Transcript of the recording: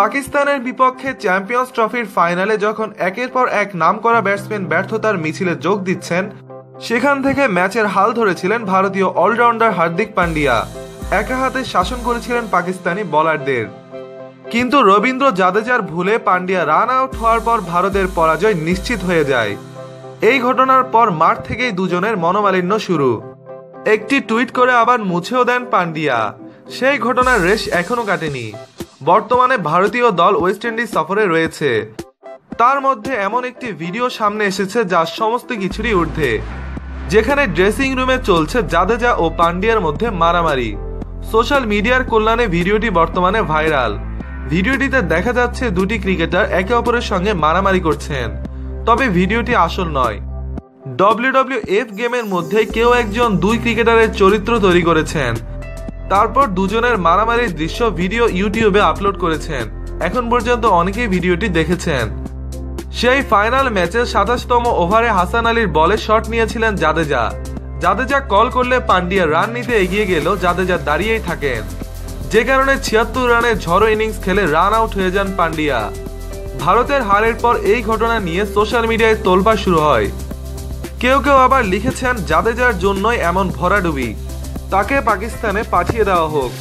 পাকিস্তানের বিপক্ষে চ্যাম্পিয়ন্স ট্রফির ফাইনালে যখন একের পর এক নামকরা ব্যাটসম্যান ব্যর্থতার মিছিলে যোগ দিচ্ছেন, সেখান থেকে ম্যাচের হাল ধরেছিলেন ভারতীয় অলরাউন্ডার হার্দিক পান্ডিয়া। একা হাতে শাসন করেছিলেন পাকিস্তানি বোলারদের। কিন্তু রবীন্দ্র জাদেজার ভুলে পান্ডিয়া রান আউট হওয়ার পর ভারতের পরাজয় নিশ্চিত হয়ে যায়। এই ঘটনার পর মাঠ থেকেই দুজনের মনোমালিন্য শুরু। একটি টুইট করে আবার মুছেও দেন পান্ডিয়া। সেই ঘটনার রেশ এখনও কাটেনি। বর্তমানে ভারতীয় দল ওয়েস্ট ইন্ডিজ সফরে রয়েছে। তার মধ্যে এমন একটি ভিডিও সামনে এসেছে যা সমস্ত কিছুরই ঊর্ধ্বে। যেখানে ড্রেসিং রুমে চলছে জাদেজা ও পান্ডিয়ার মধ্যে মারামারি। সোশ্যাল মিডিয়ার কল্যাণে ভিডিওটি বর্তমানে ভাইরাল। ভিডিওটিতে দেখা যাচ্ছে দুটি ক্রিকেটার একে অপরের সঙ্গে মারামারি করছেন। তবে ভিডিওটি আসল নয়। ডব্লিউডব্লিউ এফ গেমের মধ্যে কেউ একজন দুই ক্রিকেটারের চরিত্র তৈরি করেছেন। তারপর দুজনের মারামারির দৃশ্য ভিডিও ইউটিউবে আপলোড করেছেন। এখন পর্যন্ত অনেকেই ভিডিওটি দেখেছেন। সেই ফাইনাল ম্যাচের সাতাশতম ওভারে হাসান আলীর বলে শট নিয়েছিলেন জাদেজা। জাদেজা কল করলে পান্ডিয়া রান নিতে এগিয়ে গেল জাদেজা দাঁড়িয়েই থাকেন। যে কারণে ছিয়াত্তর রানের ঝড়ো ইনিংস খেলে রান আউট হয়ে যান পান্ডিয়া। ভারতের হারের পর এই ঘটনা নিয়ে সোশ্যাল মিডিয়ায় তোলপা শুরু হয়। কেউ কেউ আবার লিখেছেন, জাদেজার জন্যই এমন ভরাডুবি। তাকে পাকিস্তানে পাঠিয়ে দেওয়া হোক।